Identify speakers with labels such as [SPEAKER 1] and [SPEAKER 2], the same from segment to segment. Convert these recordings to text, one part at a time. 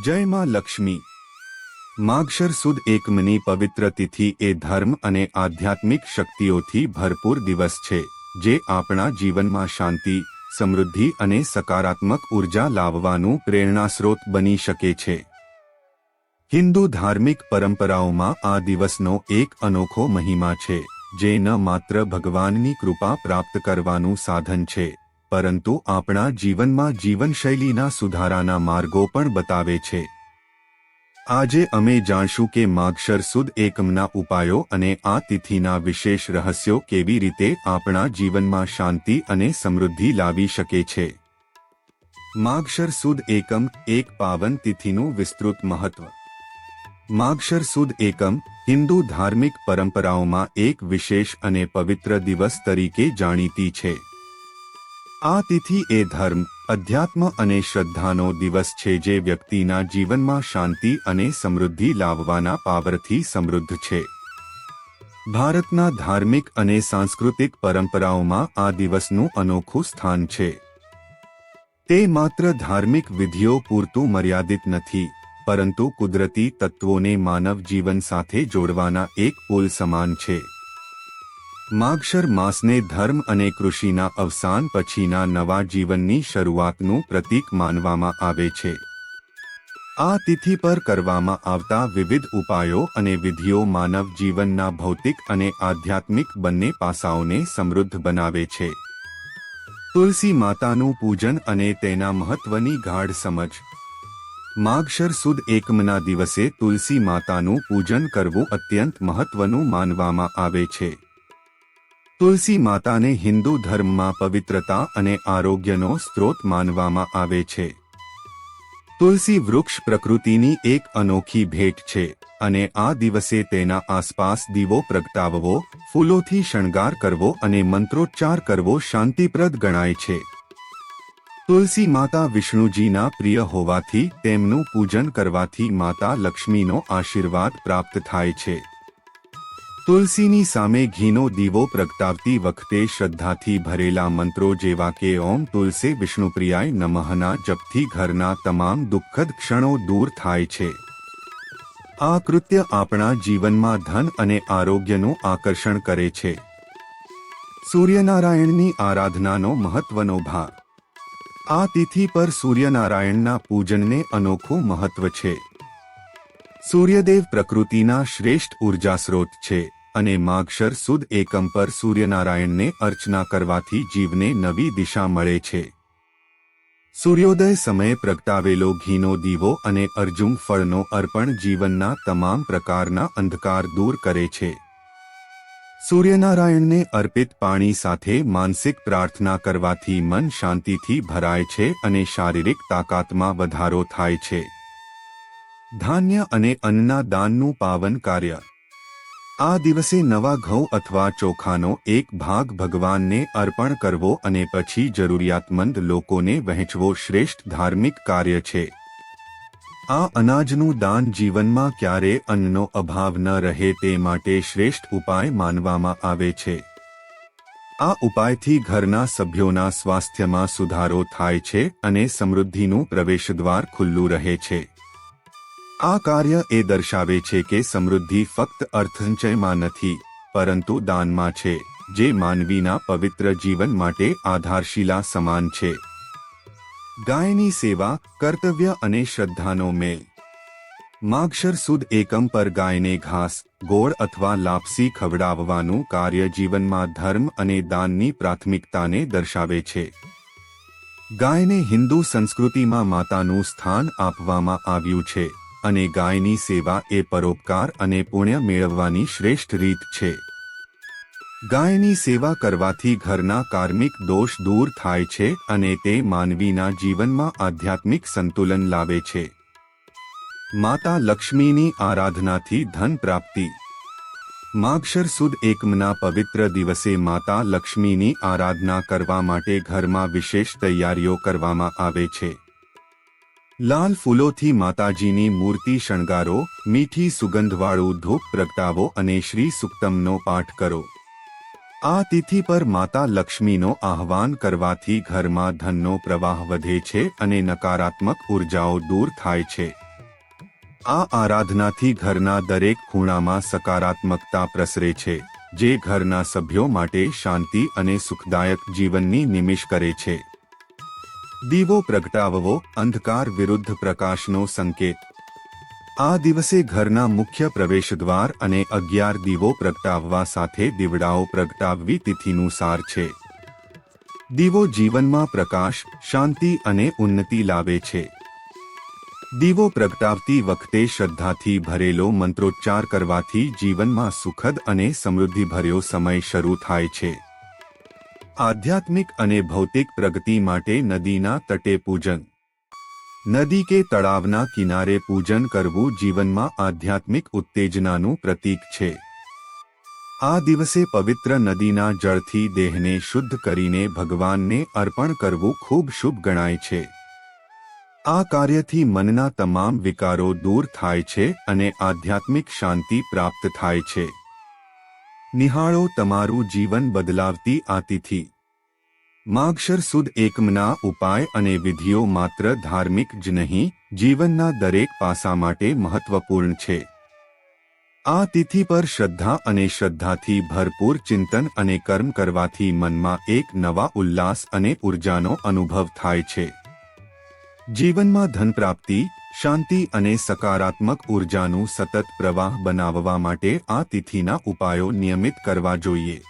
[SPEAKER 1] જય માં લક્ષ્મી. માગશર સુદ એકમની પવિત્ર તિથિ એ ધર્મ અને આધ્યાત્મિક શક્તિઓથી ભરપૂર દિવસ છે, જે આપણા જીવનમાં શાંતિ, સમૃદ્ધિ અને સકારાત્મક ઊર્જા લાવવાનું પ્રેરણાસ્રોત બની શકે છે. હિન્દુ ધાર્મિક પરંપરાઓમાં આ દિવસનો એક અનોખો મહિમા છે, જે ન માત્ર ભગવાનની કૃપા પ્રાપ્ત કરવાનું સાધન છે પરંતુ આપણા જીવનમાં જીવનશૈલીના સુધારાના માર્ગો પણ બતાવે છે. આજે અમે જાણશું કે માગશર સુદ એકમના ઉપાયો અને આ તિથિના વિશેષ રહસ્યો કેવી રીતે આપણા જીવનમાં શાંતિ અને સમૃદ્ધિ લાવી શકે છે. માગશર સુદ એકમ એક પાવન તિથિનું વિસ્તૃત મહત્વ. માગશર સુદ એકમ હિન્દુ ધાર્મિક પરંપરાઓમાં એક વિશેષ અને પવિત્ર દિવસ તરીકે જાણીતી છે. આ તિથિ એ ધર્મ, અધ્યાત્મ અને શ્રદ્ધાનો દિવસ છે જે વ્યક્તિના જીવનમાં શાંતિ અને સમૃદ્ધિ લાવવાના પાવરથી સમૃદ્ધ છે. ભારતના ધાર્મિક અને સાંસ્કૃતિક પરંપરાઓમાં આ દિવસનું અનોખું સ્થાન છે. તે માત્ર ધાર્મિક વિધિઓ પૂરતું મર્યાદિત નથી, પરંતુ કુદરતી તત્વોને માનવ જીવન સાથે જોડવાના એક પુલ સમાન છે. માગશર માસને ધર્મ અને કૃષિના અવસાન પછીના નવા જીવનની શરૂઆતનું પ્રતીક માનવામાં આવે છે. આ તિથિ પર કરવામાં આવતા વિવિધ ઉપાયો અને વિધિઓ માનવ જીવનના ભૌતિક અને આધ્યાત્મિક બંને પાસાઓને સમૃદ્ધ બનાવે છે. તુલસી માતાનું પૂજન અને તેના મહત્વની ગાઢ સમજ. માગશર સુદ એકમના દિવસે તુલસી માતાનું પૂજન કરવું અત્યંત મહત્વનું માનવામાં આવે છે. તુલસી માતાને હિન્દુ ધર્મમાં પવિત્રતા અને આરોગ્યનો સ્ત્રોત માનવામાં આવે છે. તુલસી વૃક્ષ પ્રકૃતિની એક અનોખી ભેટ છે અને આ દિવસે તેના આસપાસ દીવો પ્રગટાવવો, ફૂલોથી શણગાર કરવો અને મંત્રોચ્ચાર કરવો શાંતિપ્રદ ગણાય છે. તુલસી માતા વિષ્ણુજીના પ્રિય હોવાથી તેમનું પૂજન કરવાથી માતા લક્ષ્મીનો આશીર્વાદ પ્રાપ્ત થાય છે. તુલસીની સામે ઘીનો દીવો પ્રગટાવતી વખતે શ્રદ્ધાથી ભરેલા મંત્રો જેવા કે, ઓમ તુલસે વિષ્ણુપ્રિયાય નમઃના જપથી ઘરના તમામ દુઃખદ ક્ષણો દૂર થાય છે. આ કૃત્ય આપણા જીવનમાં ધન અને આરોગ્યનું આકર્ષણ કરે છે. સૂર્યનારાયણની આરાધનાનો મહત્વનો ભાગ. આ તિથિ પર સૂર્યનારાયણના પૂજનને અનોખું મહત્વ છે. સૂર્યદેવ પ્રકૃતિના શ્રેષ્ઠ ઊર્જા સ્રોત છે અને માગશર સુદ એકમ પર સૂર્યનારાયણને અર્ચના કરવાથી જીવને નવી દિશા મળે છે. સૂર્યોદય સમયે પ્રગટાવેલો ઘીનો દીવો અને અર્જુન ફળનો અર્પણ જીવનના તમામ પ્રકારના અંધકાર દૂર કરે છે. સૂર્યનારાયણને અર્પિત પાણી સાથે માનસિક પ્રાર્થના કરવાથી મન શાંતિથી ભરાય છે અને શારીરિક તાકાતમાં વધારો થાય છે. ધાન્ય અને અન્નના દાનનું પાવન કાર્ય. આ દિવસે નવા ઘઉં અથવા ચોખાનો એક ભાગ ભગવાનને અર્પણ કરવો અને પછી જરૂરિયાતમંદ લોકોને વહેંચવો શ્રેષ્ઠ ધાર્મિક કાર્ય છે. આ અનાજનું દાન જીવનમાં ક્યારે અન્નનો અભાવ ન રહે તે માટે શ્રેષ્ઠ ઉપાય માનવામાં આવે છે. આ ઉપાયથી ઘરના સભ્યોના સ્વાસ્થ્યમાં સુધારો થાય છે અને સમૃદ્ધિનું પ્રવેશદ્વાર ખુલ્લું રહે છે. આ કાર્ય એ દર્શાવે છે કે સમૃદ્ધિ ફક્ત અર્થંચયમાં નથી, પરંતુ દાનમાં છે, જે માનવીના પવિત્ર જીવન માટે આધારશીલા સમાન છે. ગાયની સેવા, કર્તવ્ય અને શ્રદ્ધાનો મેલ. માગશર સુદ એકમ પર ગાયને ઘાસ, ગોળ અથવા લાપસી ખવડાવવાનું કાર્ય જીવનમાં ધર્મ અને દાનની પ્રાથમિકતાને દર્શાવે છે. ગાયને હિન્દુ સંસ્કૃતિમાં માતાનું સ્થાન આપવામાં આવ્યું છે. અને ગાયની સેવા એ પરોપકાર અને પુણ્ય મેળવવાની શ્રેષ્ઠ રીત છે. ગાયની સેવા કરવાથી ઘરના કાર્મિક દોષ દૂર થાય છે અને તે માનવીના જીવનમાં આધ્યાત્મિક સંતુલન લાવે છે. માતા લક્ષ્મીની આરાધનાથી ધન પ્રાપ્તિ. માગશર સુદ એકમના પવિત્ર દિવસે માતા લક્ષ્મીની આરાધના કરવા માટે ઘરમાં વિશેષ તૈયારીઓ કરવામાં આવે છે. લાલ ફૂલોથી માતાજીની મૂર્તિ શણગારો, મીઠી સુગંધવાળું ધૂપ પ્રગટાવો અને શ્રી સુક્તમનો પાઠ કરો. આ તિથિ પર માતા લક્ષ્મીનો આહવાન કરવાથી ઘરમાં ધનનો પ્રવાહ વધે છે અને નકારાત્મક ઉર્જાઓ દૂર થાય છે. આ આરાધનાથી ઘરના દરેક ખૂણામાં સકારાત્મકતા પ્રસરે છે, જે ઘરના સભ્યો માટે શાંતિ અને સુખદાયક જીવનની નિમિષ કરે છે. દીવો પ્રગટાવવો, અંધકાર વિરુદ્ધ પ્રકાશનો સંકેત. આ દિવસે ઘરના મુખ્ય પ્રવેશદ્વાર અને અગિયાર દીવો પ્રગટાવવા સાથે દીવડાઓ પ્રગટાવવી તિથિનું સાર છે. દીવો જીવનમાં પ્રકાશ, શાંતિ અને ઉન્નતિ લાવે છે. દીવો પ્રગટાવતી વખતે શ્રદ્ધાથી ભરેલો મંત્રોચ્ચાર કરવાથી જીવનમાં સુખદ અને સમૃદ્ધિભર્યો સમય શરૂ થાય છે. આધ્યાત્મિક અને ભૌતિક પ્રગતિ માટે નદીના તટે પૂજન. નદી કે તળાવના કિનારે પૂજન કરવું જીવનમાં આધ્યાત્મિક ઉત્તેજનાનું પ્રતીક છે. આ દિવસે પવિત્ર નદીના જળથી દેહને શુદ્ધ કરીને ભગવાનને અર્પણ કરવું ખૂબ શુભ ગણાય છે. આ કાર્યથી મનના તમામ વિકારો દૂર થાય છે અને આધ્યાત્મિક શાંતિ પ્રાપ્ત થાય છે. નિહાળો તમારું જીવન બદલાવતી આતિથિ માગશર સુદ એકમના ઉપાય અને વિધિઓ માત્ર ધાર્મિક જ નહીં, જીવનના દરેક પાસા માટે મહત્વપૂર્ણ છે. આ તિથિ પર શ્રદ્ધા અને શ્રદ્ધાથી ભરપૂર ચિંતન અને કર્મ કરવાથી મનમાં એક નવા ઉલ્લાસ અને ઉર્જાનો અનુભવ થાય છે. જીવનમાં ધન પ્રાપ્તિ શાંતિ અને સકારાત્મક ઉર્જાનું સતત પ્રવાહ બનાવવા માટે આ તિથિના ઉપાયો નિયમિત કરવા જોઈએ.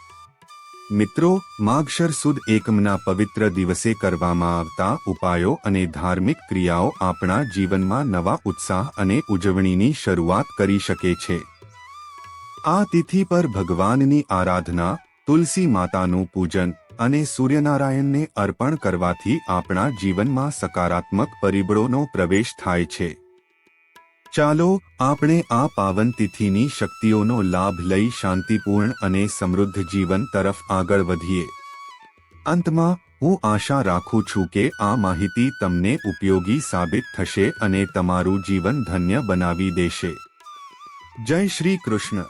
[SPEAKER 1] મિત્રો, માગશર સુદ એકમના પવિત્ર દિવસે કરવામાં આવતા ઉપાયો અને ધાર્મિક ક્રિયાઓ આપણા જીવનમાં નવા ઉત્સાહ અને ઉજવણીની શરૂઆત કરી શકે છે. આ તિથિ પર ભગવાનની આરાધના, તુલસી માતાનું પૂજન અને સૂર્યનારાયણને અર્પણ કરવાથી આપણા જીવનમાં સકારાત્મક પરિબળોનો પ્રવેશ થાય છે. ચાલો, આપણે આ પાવન તિથિની શક્તિઓનો લાભ લઈ શાંતિપૂર્ણ અને સમૃદ્ધ જીવન તરફ આગળ વધીએ. અંતમાં, હું આશા રાખું છું કે આ માહિતી તમને ઉપયોગી સાબિત થશે અને તમારું જીવન ધન્ય બનાવી દેશે. જય શ્રી કૃષ્ણ.